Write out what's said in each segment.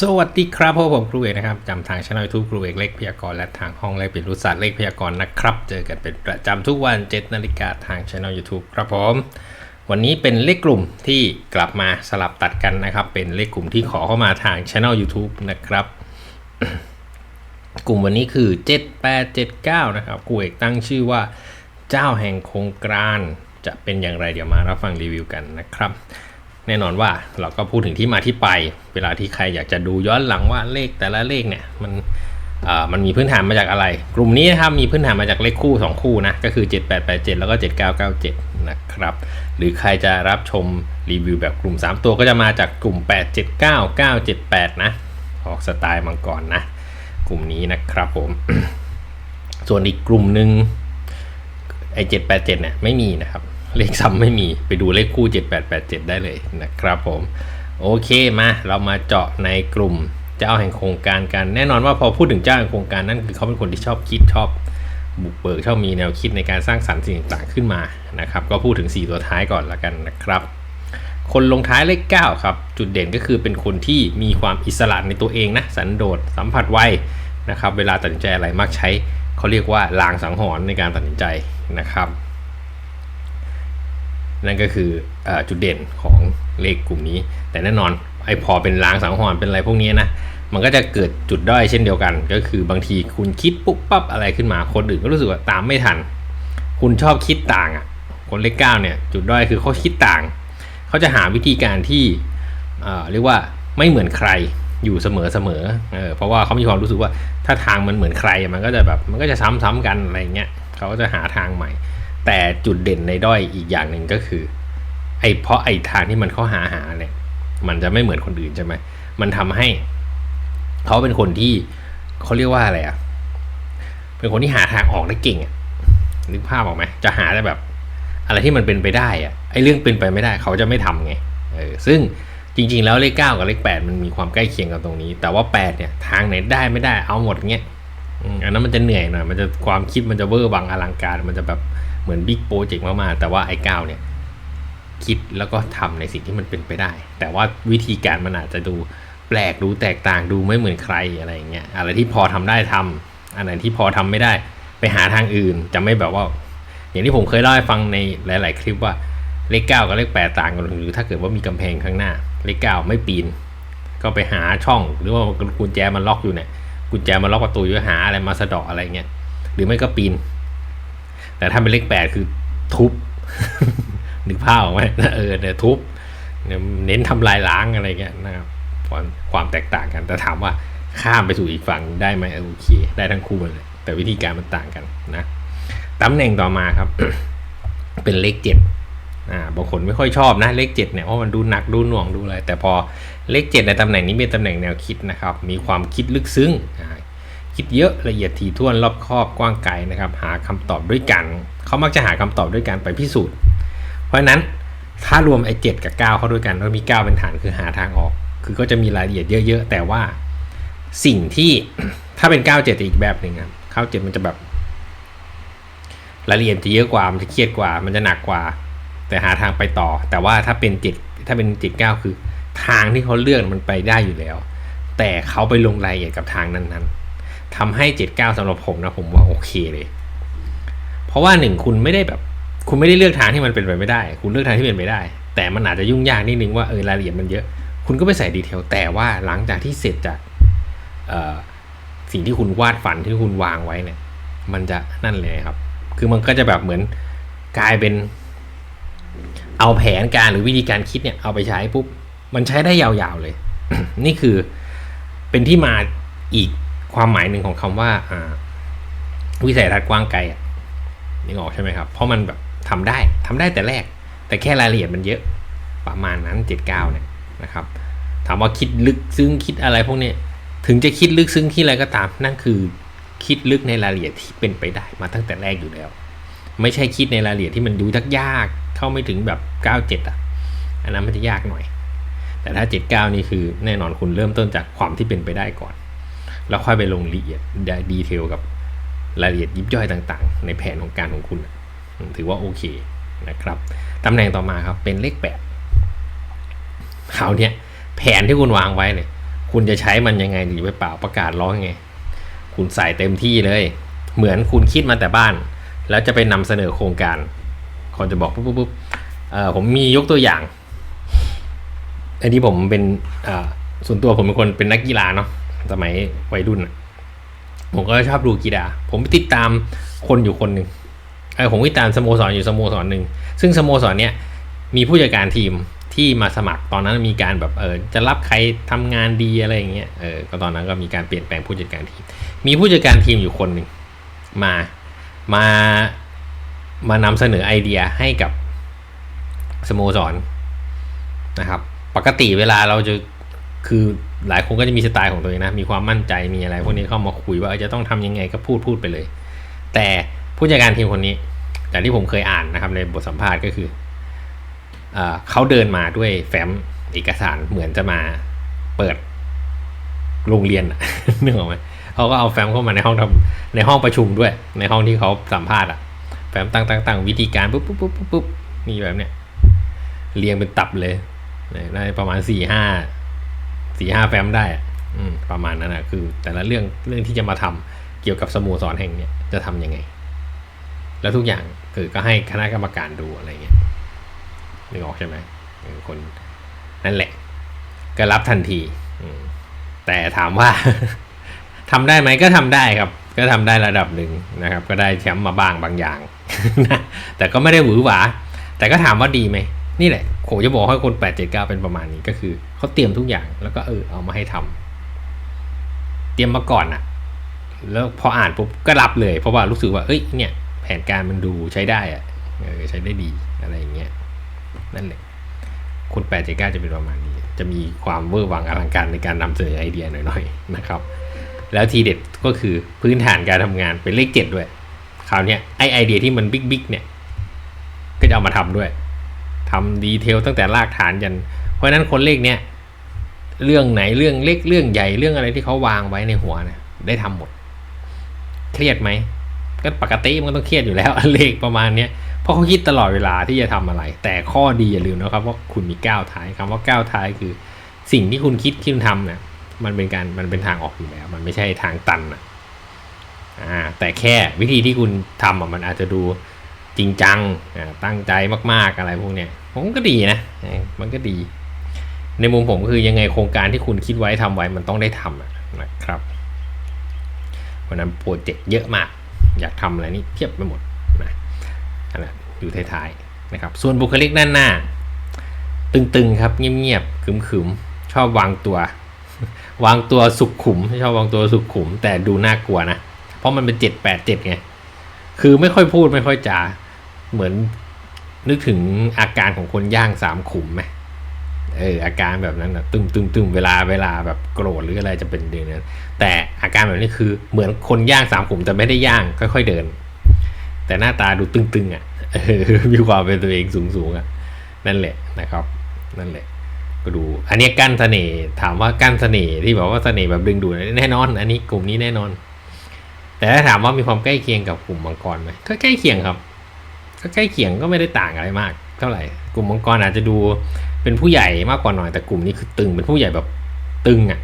สวัสดีครับพบผมครูเอกนะครับจำทางช่องยูทูบครูเอกเลขพยากรณ์และทางห้องเลขเป็นรู้ศาสตร์เลขพยากรณ์นะครับ เจอกันเป็นประจำทุกวัน7นาฬิกาทางช่อง YouTube ครับผมวันนี้เป็นเลขกลุ่มที่กลับมาสลับตัดกันนะครับ เป็นเลขกลุ่มที่ขอเข้ามาทางช่อง YouTube นะครับ กลุ่มวันนี้คือ 7879 นะครับครูเอกตั้งชื่อว่า เจ้าแห่งโครงการจะเป็นอย่างไรเดี๋ยวมารับฟังรีวิวกันนะครับ แน่นอนว่าเราก็พูดถึงที่มาที่ไป เวลาที่ใครอยากจะดูย้อนหลังว่าเลขแต่ละเลขเนี่ยมันมันมีพื้นฐานมาจากอะไร กลุ่มนี้นะครับมีพื้นฐานมาจากเลขคู่ 2 คู่นะก็คือ 7887 แล้วก็ 7997 นะครับ หรือใครจะรับชมรีวิวแบบกลุ่ม 3 ตัวก็จะมาจากกลุ่ม 879 978 นะออกสไตล์มังกรนะ กลุ่มนี้นะครับผม ส่วนอีกกลุ่มหนึ่งไอ้เจ็ดแปดเจ็ดเนี่ยไม่มีนะครับ เลขซ้ำไม่มีไปดูเลขคู่เจ็ดแปดแปดเจ็ดได้เลยนะครับผม โอเคมาเรามาเจาะในกลุ่มเจ้าแห่งโครงการกัน แน่นอนว่าพอพูดถึงเจ้าแห่งโครงการนั่นคือเขาเป็นคนที่ชอบคิดชอบบุกเบิกชอบมีแนวคิดในการสร้างสรรค์สิ่งต่างๆขึ้นมานะครับ ก็พูดถึง 4 ตัวท้ายก่อนละกันนะครับ คนลงท้ายเลข9ครับ จุดเด่นก็คือเป็นคนที่มีความอิสระในตัวเองนะสันโดษสัมผัสไวนะครับ เวลาตัดสินใจอะไรมักใช้เขาเรียกว่าลางสังหรณ์ในการตัดสินใจนะครับ นั่นก็คืออจุดเด่นของเลขกลุ่มนี้ แต่แน่นอนไอ้พอเป็นล้างสังหรณ์เป็นอะไรพวกนี้นะมันก็จะเกิดจุดด้อยเช่นเดียวกัน ก็คือบางทีคุณคิดปุ๊บปั๊บอะไรขึ้นมาคนอื่นก็รู้สึกว่าตามไม่ทัน คุณชอบคิดต่างอะคนเลขเก้าเนี่ยจุดด้อยคือเขาคิดต่าง เขาจะหาวิธีการที่เรียกว่าไม่เหมือนใครอยู่เสมอเสมอเออเพราะว่าเขามีความรู้สึกว่าถ้าทางมันเหมือนใครมันก็จะแบบมันก็จะซ้ำๆกันอะไรเงี้ยเขาก็จะหาทางใหม่ แต่จุดเด่นในด้อยอีกอย่างหนึ่งก็คือ ไอ้เพราะไอ้ทางที่มันเข้าหาหาเนี่ย มันจะไม่เหมือนคนอื่นใช่ไหมมันทำให้ เขาเป็นคนที่เขาเรียกว่าอะไรอะ เป็นคนที่หาทางออกได้เก่งอะนึกภาพออกไหมจะหาได้แบบ อะไรที่มันเป็นไปได้อะไอ้เรื่องเป็นไปไม่ได้ เขาจะไม่ทำไงเออซึ่งจริง ๆ แล้วเลขเก้ากับเลขแปดมันมีความใกล้เคียงกันตรงนี้ แต่ว่าแปดเนี่ย ทางไหนได้ไม่ได้เอาหมดเงี้ยอันนั้นมันจะเหนื่อยหน่อยมันจะความคิดมันจะเวอร์วังอลังการมันจะแบบ เหมือนบิ๊กโปรเจกต์มากๆแต่ว่าไอ้เก้าเนี่ยคิดแล้วก็ทำในสิ่งที่มันเป็นไปได้ แต่ว่าวิธีการมันอาจจะดูแปลกดูแตกต่างดูไม่เหมือนใครอะไรอย่างเงี้ยอะไรที่พอทำได้ทำอันไหนที่พอทำไม่ได้ ไปหาทางอื่นจะไม่แบบว่า อย่างที่ผมเคยเล่าให้ฟังในหลาย ๆ คลิปว่าเลขเก้ากับเลขแปดต่างกันหรือถ้าเกิดว่ามีกำแพงข้างหน้า เลขเก้าไม่ปีน ก็ไปหาช่อง หรือว่ากุญแจมันล็อกอยู่เนี่ยกุญแจมันล็อกประตูอยู่หาอะไรมาสะเดาะอะไรเงี้ยหรือไม่ก็ปีน แต่ถ้าเป็นเลขแปดคือทุบนึกภาพออกไหมเออเนี่ยทุบเน้นทำลายล้างอะไรเงี้ยนะครับความความแตกต่างกัน แต่ถามว่าข้ามไปสู่อีกฝั่งได้ไหมโอเค ได้ทั้งคู่เลย แต่วิธีการมันต่างกันนะตำแหน่งต่อมาครับ เป็นเลขเจ็ดอ่าบางคนไม่ค่อยชอบนะเลขเจ็ดเนี่ยเพราะมันดูหนักดูหน่วงดูอะไรแต่พอเลขเจ็ดในตำแหน่งนี้เป็นตำแหน่งแนวคิดนะครับ มีความคิดลึกซึ้งอ่า คิดเยอะละเอียดถี่ถ้วนรอบคอบกว้างไกลนะครับ หาคำตอบด้วยกัน เขามักจะหาคำตอบด้วยการไปพิสูจน์ เพราะฉะนั้นถ้ารวมไอ้เจ็ดกับเก้าเข้าด้วยกันแล้วมีเก้าเป็นฐานคือหาทางออก คือก็จะมีรายละเอียดเยอะ ๆ แต่ว่าสิ่งที่ถ้าเป็นเก้าเจ็ดอีกแบบหนึ่งครับเก้าเจ็ดมันจะแบบรายละเอียดจะเยอะกว่ามันจะเครียดกว่า มันจะหนักกว่า แต่หาทางไปต่อ แต่ว่าถ้าเป็นเจ็ดถ้าเป็นเจ็ดเก้าคือ ทางที่เขาเลือกมันไปได้อยู่แล้ว แต่เขาไปลงรายละเอียดกับทางนั้นๆ ทำให้เจ็ดเก้าสำหรับผมนะผมว่าโอเคเลย เพราะว่าหนึ่งคุณไม่ได้แบบ คุณไม่ได้เลือกทางที่มันเป็นไปไม่ได้ คุณเลือกทางที่เป็นไปได้ แต่มันอาจจะยุ่งยากนิดนึงว่าเออรายละเอียดมันเยอะ คุณก็ไปใส่ดีเทลแต่ว่าหลังจากที่เสร็จจากสิ่งที่คุณวาดฝันที่คุณวางไว้เนี่ย มันจะนั่นเลยครับ คือมันก็จะแบบเหมือนกลายเป็น เอาแผนการหรือวิธีการคิดเนี่ยเอาไปใช้ปุ๊บมันใช้ได้ยาวๆเลย นี่คือเป็นที่มาอีก ความหมายหนึ่งของคำว่าอ่าวิสัยทัศน์กว้างไกลอะนึกออกใช่ไหมครับ เพราะมันแบบทำได้ทำได้แต่แรก แต่แค่รายละเอียดมันเยอะประมาณนั้นเจ็ดเก้าเนี่ยนะครับ ถามว่าคิดลึกซึ้งคิดอะไรพวกนี้ถึงจะคิดลึกซึ้งคิดอะไรก็ตาม นั่นคือคิดลึกในรายละเอียดที่เป็นไปได้มาตั้งแต่แรกอยู่แล้ว ไม่ใช่คิดในรายละเอียดที่มันดูทักยากเข้าไม่ถึงแบบเก้าเจ็ดอะ อันนั้นมันจะยากหน่อย แต่ถ้าเจ็ดเก้านี่คือแน่นอนคุณเริ่มต้นจากความที่เป็นไปได้ก่อน แล้วค่อยไปลงละเอียดดีเทลกับรายละเอียดยิบย่อยต่างๆ ในแผนของการของคุณถือว่าโอเคนะครับตำแหน่งต่อมาครับเป็นเลขแปดคราวนี้แผนที่คุณวางไว้เนี่ยคุณจะใช้มันยังไงหรือไปเปล่าประกาศร้องไง คุณใส่เต็มที่เลย เหมือนคุณคิดมาแต่บ้าน แล้วจะไปนำเสนอโครงการคนจะบอกปุ๊บปุ๊บผมมียกตัวอย่างอันนี้ผมเป็นส่วนตัวผมเป็นคนเป็นนักกีฬาเนาะ สมัยวัยรุ่นอะผมก็ชอบดูกีฬา ผมไปติดตามคนอยู่คนหนึ่งเออผมติดตามสโมสรอยู่สโมสรหนึ่ง ซึ่งสโมสรเนี้ยมีผู้จัดการทีมที่มาสมัครตอนนั้นมีการแบบเออจะรับใครทำงานดีอะไรอย่างเงี้ยเออก็ตอนนั้นก็มีการเปลี่ยนแปลงผู้จัดการทีม มีผู้จัดการทีมอยู่คนหนึ่งมา มา มานำเสนอไอเดียให้กับสโมสรนะครับ ปกติเวลาเราจะ คือหลายคนก็จะมีสไตล์ของตัวเองนะ มีความมั่นใจมีอะไรพวกนี้เข้ามาคุยว่าจะต้องทำยังไงก็พูดพูดไปเลย แต่ผู้จัดการทีมคนนี้จากที่ผมเคยอ่านนะครับในบทสัมภาษณ์ก็คือเอเขาเดินมาด้วยแฟ้มเอกสารเหมือนจะมาเปิดโรงเรียนอะนึกออกไหมเขาก็เอาแฟ้มเข้ามาในห้องทำในห้องประชุมด้วย ในห้องที่เขาสัมภาษณ์อะแฟ้มตั้งตั้งตั้งวิธีการปุ๊บปุ๊บปุ๊บปุ๊บปุ๊บมีแบบเนี้ยเรียงเป็นตับเลยได้ประมาณสี่ห้า สี่ห้าแฟ้มได้อืมประมาณนั้นอะคือ แต่ละเรื่องเรื่องที่จะมาทำเกี่ยวกับสโมสรแห่งเนี้ยจะทำยังไง แล้วทุกอย่างคือก็ให้คณะกรรมการดูอะไรเงี้ยนึกออกใช่ไหมคนนั่นแหละ ก็รับทันทีอืมแต่ถามว่าทำได้ไหมก็ทำได้ครับ ก็ทำได้ระดับหนึ่งนะครับ ก็ได้แชมป์มาบ้างบางอย่างแต่ก็ไม่ได้หวือหวาแต่ก็ถามว่าดีไหม นี่แหละผมจะบอกให้คน 879 เป็นประมาณนี้ก็คือเขาเตรียมทุกอย่างแล้วก็เออเอามาให้ทำเตรียมมาก่อนอะแล้วพออ่านปุ๊บก็รับเลย เพราะว่ารู้สึกว่าเอ้ยเนี่ย แผนการมันดูใช้ได้อะเออใช้ได้ดีอะไรอย่างเงี้ยนั่นแหละคน879 จะเป็นประมาณนี้ จะมีความเวอร์วังอลังการในการนำเสนอไอเดียหน่อยๆนะครับ แล้วทีเด็ดก็คือพื้นฐานการทำงานเป็นเลขเจ็ดด้วยคราวนี้ไอไอเดียที่มันบิ๊กบิ๊กเนี่ย ก็จะเอามาทำด้วยำดีเทลตั้งแต่รากฐานยัน เพราะนั้นคนเลขเนี่ยเรื่องไหนเรื่องเล็กเรื่องใหญ่เรื่องอะไรที่เขาวางไว้ในหัวเนี่ยได้ทำหมด เครียดไหมก็ปกติมันก็ต้องเครียดอยู่แล้วเลขประมาณเนี้ยเพราะเขาคิดตลอดเวลาที่จะทำอะไร แต่ข้อดีอย่าลืมนะครับว่าคุณมีก้าวท้ายคำว่าก้าวท้ายคือ สิ่งที่คุณคิดที่คุณทำเนี่ยมันเป็นการมันเป็นทางออกอยู่แล้ว มันไม่ใช่ทางตันอะอ่าแต่แค่วิธีที่คุณทำอะมันอาจจะดูจริงจังตั้งใจมาก ๆอะไรพวกเนี้ย ผมก็ดีนะ มันก็ดี ในมุมผมคือยังไงโครงการที่คุณคิดไว้ทำไว้มันต้องได้ทำนะครับ เพราะนั้นโปรเจกต์เยอะมาก อยากทำอะไรนี่เพียบไปหมดนะอันนั้นอยู่ท้ายๆนะครับ ส่วนบุคลิกด้านหน้า ตึงๆครับเงียบๆขึมๆ ชอบวางตัว วางตัวสุขขุมชอบวางตัวสุขขุม แต่ดูน่ากลัวนะ เพราะมันเป็นเจ็ดแปดเจ็ดไง คือไม่ค่อยพูดไม่ค่อยจาเหมือน นึกถึงอาการของคนย่างสามขุมไหมเอออาการแบบนั้นนะตึมตึมตึมเวลาเวลาแบบโกรธหรืออะไรจะเป็นเดือนนั้นแต่อาการแบบนี้คือเหมือนคนย่างสามขุมแต่ไม่ได้ย่างค่อยๆเดิน แต่หน้าตาดูตึงๆอะมีความเป็นตัวเองสูงๆอะนั่นแหละนะครับ นั่นแหละ ก็ดู อันนี้กั้นเสน่ห์ถามว่ากั้นเสน่ห์ที่บอกว่าเสน่ห์แบบดึงดูดแน่นอน อันนี้กลุ่มนี้แน่นอน แต่ถ้าถามว่ามีความใกล้เคียงกับกลุ่มมังกรไหมก็ใกล้เคียงครับ ก็ใกล้เคียงก็ไม่ได้ต่างอะไรมาก เท่าไหร่กลุ่มมังกรอาจจะดูเป็นผู้ใหญ่มากกว่าหน่อยแต่กลุ่มนี้คือตึงเป็นผู้ใหญ่แบบตึงอะ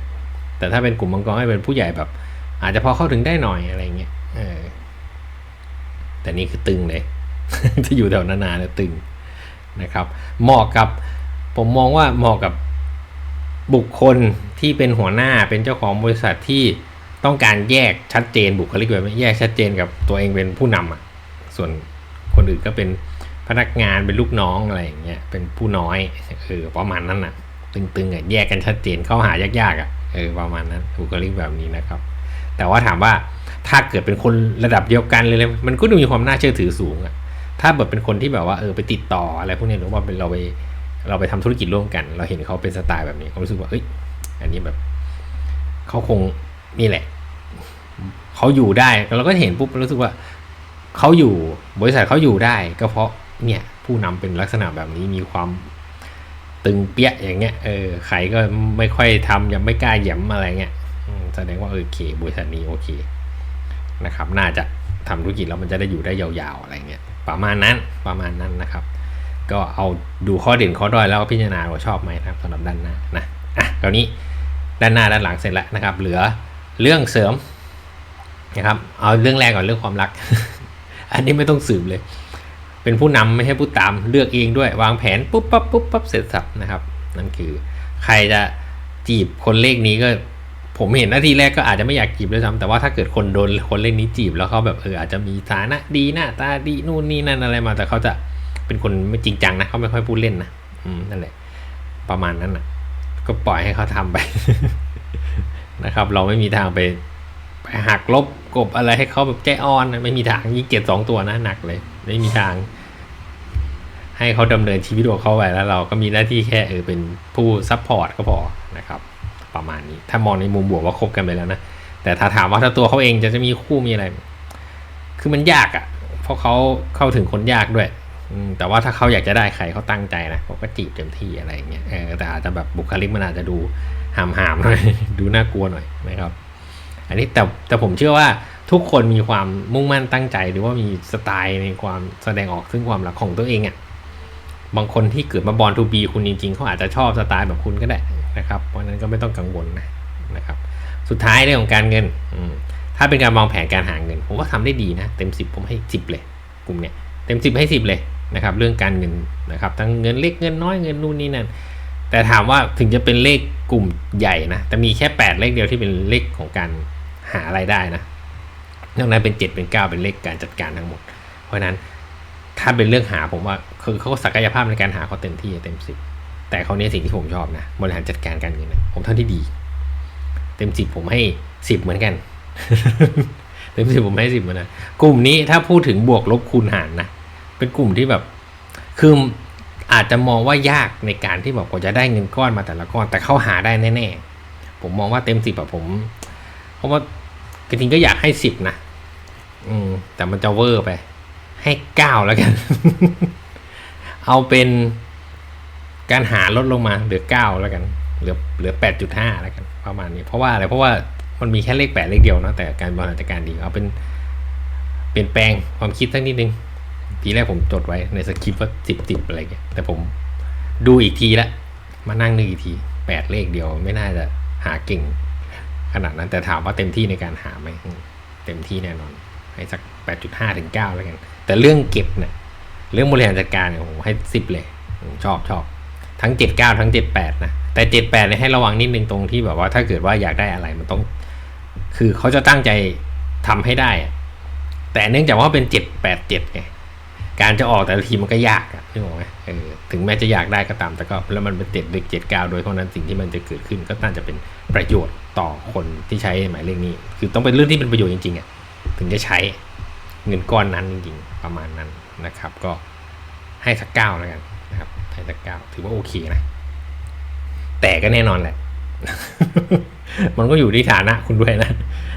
แต่ถ้าเป็นกลุ่มมังกรให้เป็นผู้ใหญ่แบบ อาจจะพอเข้าถึงได้หน่อยอะไรเงี้ยเออแต่นี่คือตึงเลยถ้าอยู่แถวนานๆเนี่ยตึงนะครับ เหมาะกับผมมองว่าเหมาะกับบุคคลที่เป็นหัวหน้าเป็นเจ้าของบริษัทที่ต้องการแยกชัดเจนบุคลิกแบบแยกชัดเจนกับตัวเองเป็นผู้นำอะส่วน คนอื่นก็เป็นพนักงานเป็นลูกน้องอะไรอย่างเงี้ยเป็นผู้น้อยเออประมาณนั้นอะ ตึงๆอะแยกกันชัดเจนเข้าหายากๆอะเออประมาณนั้นบุคลิกแบบนี้นะครับ แต่ว่าถามว่าถ้าเกิดเป็นคนระดับเดียวกันเลยมันก็ดูมีความน่าเชื่อถือสูงอะถ้าแบบเป็นคนที่แบบว่าเออไปติดต่ออะไรพวกนี้หรือว่าเป็นเราไปเราไปทำธุรกิจร่วมกัน เราเห็นเขาเป็นสไตล์แบบนี้เขารู้สึกว่าเอ้ยอันนี้แบบเขาคงนี่แหละเขาอยู่ได้เราก็เห็นปุ๊บรู้สึกว่า เขาอยู่บริษัทเขาอยู่ได้ก็เพราะเนี่ยผู้นำเป็นลักษณะแบบนี้มีความตึงเปี้ยอย่างเงี้ยเออใครก็ไม่ค่อยทำยังไม่กล้าหย้มอะไรเงี้ยแสดงว่าโอเคบริษัทนี้โอเคนะครับ น่าจะทำธุรกิจแล้วมันจะได้อยู่ได้ยาวๆอะไรเงี้ยประมาณนั้นประมาณนั้นนะครับ ก็เอาดูข้อเด่นข้อด้อยแล้วก็พิจารณาว่าชอบไหมนะครับสำหรับด้านหน้านะอะคราวนี้ด้านหน้าด้านหลังเสร็จแล้วนะครับ เหลือเรื่องเสริมนะครับเอาเรื่องแรกก่อนเรื่องความรัก อันนี้ไม่ต้องสืบเลย เป็นผู้นำไม่ใช่ผู้ตามเลือกเองด้วย วางแผนปุ๊บปั๊บปุ๊บปั๊บเสร็จสับนะครับ นั่นคือใครจะจีบคนเลขนี้ก็ ผมเห็นนาทีแรกก็อาจจะไม่อยากจีบด้วยซ้ำแต่ว่าถ้าเกิดคนโดนคนเลขนี้จีบแล้วเขาแบบเอออาจจะมีฐานะดีหน้าตาดีนู่นนี่นั่นอะไรมา แต่เขาจะเป็นคนไม่จริงจังนะเขาไม่ค่อยพูดเล่นนะอืมนั่นแหละประมาณนั้นนะก็ปล่อยให้เขาทำไปนะครับ เราไม่มีทางไป หักลบกบอะไรให้เขาแบบใจอ่อนไม่มีทางยิ่งเจ็ดสองตัวนะหนักเลย ไม่มีทาง ให้เขาดำเนินชีวิตของเขาไปแล้วเราก็มีหน้าที่แค่เออเป็นผู้ซัพพอร์ตก็พอนะครับ ประมาณนี้ ถ้ามองในมุมบวกว่าคบกันไปแล้วนะแต่ถ้าถามว่าถ้าตัวเขาเองจะจะมีคู่มีอะไร คือมันยากอะ่ะ เพราะเขาเข้าถึงคนยากด้วยแต่ว่าถ้าเขาอยากจะได้ใครเขาตั้งใจนะเขาก็จีบเต็มที่อะไรอย่างเงี้ยแต่อาจจะแบบบุคลิกมันอาจจะดูหามหามๆหน่อยดูน่ากลัวหน่อยนะครับ อันนี้แต่แต่ผมเชื่อว่าทุกคนมีความมุ่งมั่นตั้งใจ หรือว่ามีสไตล์ในความแสดงออกซึ่งความรักของตัวเองอะ่ะบางคนที่เกิดมาบอลทูบีคุณจริงๆเขาอาจจะชอบสไตล์แบบคุณก็ได้นะครับ เพราะนั้นก็ไม่ต้องกังวลนะนะครับ สุดท้ายเรื่องของการเงินถ้าเป็นการวางแผนการหาเงิน ผมว่าทำได้ดีนะ เต็มสิบผมให้สิบเลย กลุ่มเนี้ยเต็มสิบให้สิบเลยนะครับ เรื่องการเงินนะครับ ทั้งเงินเล็กเงินน้อยเงินนู่นนี่นั่นแต่ถามว่าถึงจะเป็นเลขกลุ่มใหญ่นะแต่มีแค่แปดเลขเดียวที่เป็นเลขของการ หารายได้นะนอกนั้นเป็นเจ็ดเป็นเก้าเป็นเลขการจัดการทั้งหมด เพราะนั้นถ้าเป็นเรื่องหาผมว่าคือเขาศักยภาพในการหาเขาเต็มที่เต็มสิบแต่เขาเนี่ยสิ่งที่ผมชอบนะบริหารจัดการการเงินนะผมทำที่ดี เต็มสิบผมให้สิบเหมือนกัน เต็มสิบผมให้สิบเหมือนกันกลุ่มนี้ถ้าพูดถึงบวกลบคูณหารนะเป็นกลุ่มที่แบบคืออาจจะมองว่ายากในการที่แบบกว่าจะได้เงินก้อนมาแต่ละก้อน แต่เขาหาได้แน่ๆผมมองว่าเต็มสิบแบบผม เพราะว่า จริงก็อยากให้สิบนะอืมแต่มันจะเวอร์ไป ให้เก้าแล้วกัน เอาเป็นการหาลดลงมาเหลือเก้าแล้วกัน เหลือเหลือแปดจุดห้าแล้วกัน ประมาณนี้ เพราะว่าอะไรเพราะว่ามันมีแค่เลขแปดเลขเดียวนะแต่การบริหารจัดการดีเอาเป็นเปลี่ยนแปลงความคิดสักนิดนึงทีแรกผมจดไว้ในสคริปต์ว่าสิบสิบอะไรเงี้ยแต่ผมดูอีกทีละมานั่งนึกอีกทีแปดเลขเดียวไม่น่าจะหาเก่ง ขนาดนั้นแต่ถามว่าเต็มที่ในการหาไหมเต็มที่แน่นอน ให้สักแปดจุดห้าถึงเก้าแล้วกัน แต่เรื่องเก็บเนี่ยเรื่องบริหารจัดการเนี่ยผมให้สิบเลยอืมชอบชอบทั้งเจ็ดเก้าทั้งเจ็ดแปดนะ แต่เจ็ดแปดเนี่ยให้ระวังนิดนึงตรงที่แบบว่าถ้าเกิดว่าอยากได้อะไรมันต้อง คือเขาจะตั้งใจทำให้ได้ แต่เนื่องจากว่าเป็นเจ็ดแปดเจ็ดไง การจะออกแต่ละทีมันก็ยากอะนึกออกไหมเออถึงแม้จะอยากได้ก็ตาม แต่ก็แล้วมันเป็นเจ็ดเลขเจ็ดก้าโดยเพราะฉะนั้นสิ่งที่มันจะเกิดขึ้นก็น่าจะเป็นประโยชน์ต่อคนที่ใช้หมายเลขนี้ คือต้องเป็นเรื่องที่เป็นประโยชน์จริงๆอะถึงจะใช้เงินก้อนนั้นจริงๆประมาณนั้นนะครับ ก็ให้สักเก้าแล้วกันนะครับให้สักเก้าถือว่าโอเคนะ แต่ก็แน่นอนแหละ มันก็อยู่ที่ฐานะคุณด้วยนะ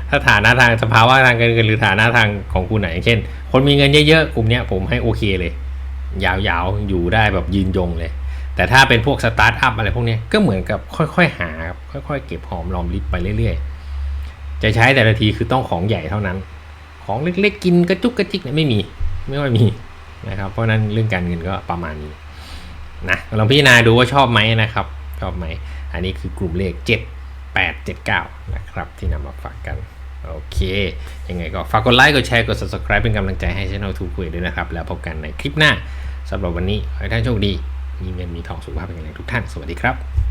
ถ้าฐานะทางสภาวะทางการเงินหรือฐานะทางของคุณไหนอย่างเช่น คนมีเงินเยอะๆกลุ่มเนี้ยผมให้โอเคเลย ยาวๆอยู่ได้แบบยืนยงเลย แต่ถ้าเป็นพวกสตาร์ทอัพอะไรพวกนี้ก็เหมือนกับค่อยๆหา ค่อยๆ เก็บหอมรอมริบไปเรื่อยๆ จะใช้แต่ละทีคือต้องของใหญ่เท่านั้น ของเล็กๆกินกระจุกกระจิกเนี่ยไม่มีไม่ค่อยมีนะครับ เพราะฉะนั้นเรื่องการเงินก็ประมาณนี้นะลองพิจารณาดูว่าชอบไหมนะครับ ชอบไหม อันนี้คือกลุ่มเลข 7 8 7 9 นะครับ ที่นำมาฝากกัน โอเค ยังไงก็ฝากกดไลค์ กดแชร์ กด subscribe เป็นกำลังใจให้ช่องทูคุยด้วยนะครับ แล้วพบกันในคลิปหน้าสำหรับวันนี้ ขอให้ท่านโชคดี มีเงินมีทองสุขภาพเป็นอย่างไรทุกท่าน สวัสดีครับ